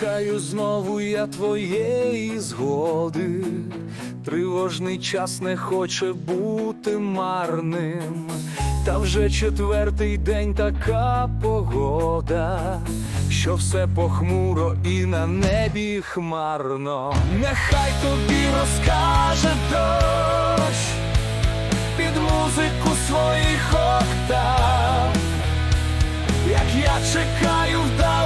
Чекаю знову я твоєї згоди, тривожний час не хоче бути марним, та вже четвертий день така погода, що все похмуро і на небі хмарно. Нехай тобі розкаже дощ під музику своїх октав. Як я чекаю вдалині,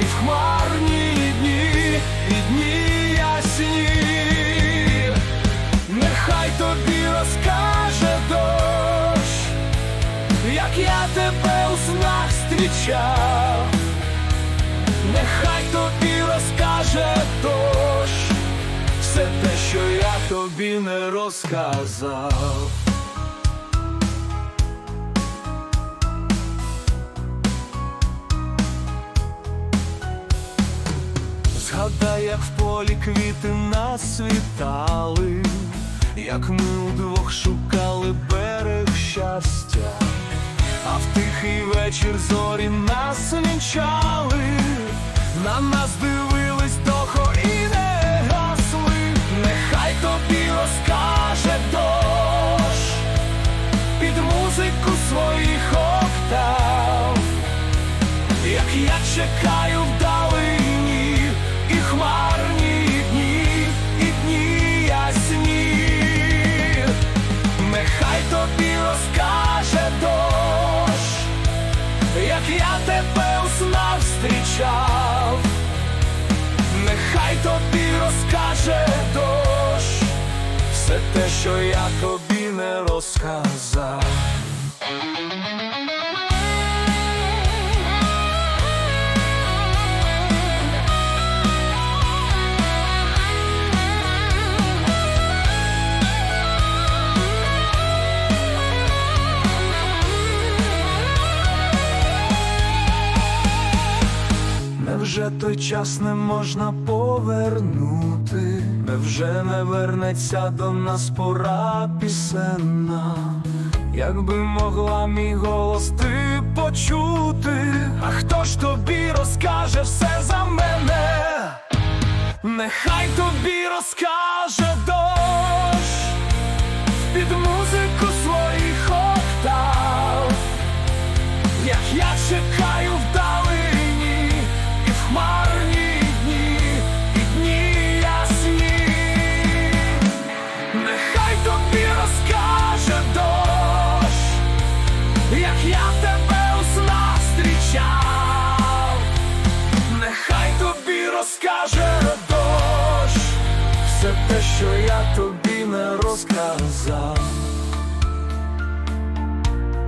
і в хмарні дні, і дні ясні, нехай тобі розкаже дощ, як я тебе у снах зустрічав, нехай тобі розкаже дощ, все те, що я тобі не розказав. Згадай, як в полі квіти нас світали, як ми удвох шукали берег щастя, а в тихий вечір зорі нас вінчали, на нас дивились що я тобі не розказав. Невже той час не можна повернути? Невже не вернеться до нас пора пісенна? Якби могла мій голос ти почути, а хто ж тобі розкаже все за мене? Нехай тобі розкаже дощ під музику нехай тобі розкаже дощ, як я тебе у снах зустрічав, нехай тобі розкаже дощ, все те, що я тобі не розказав.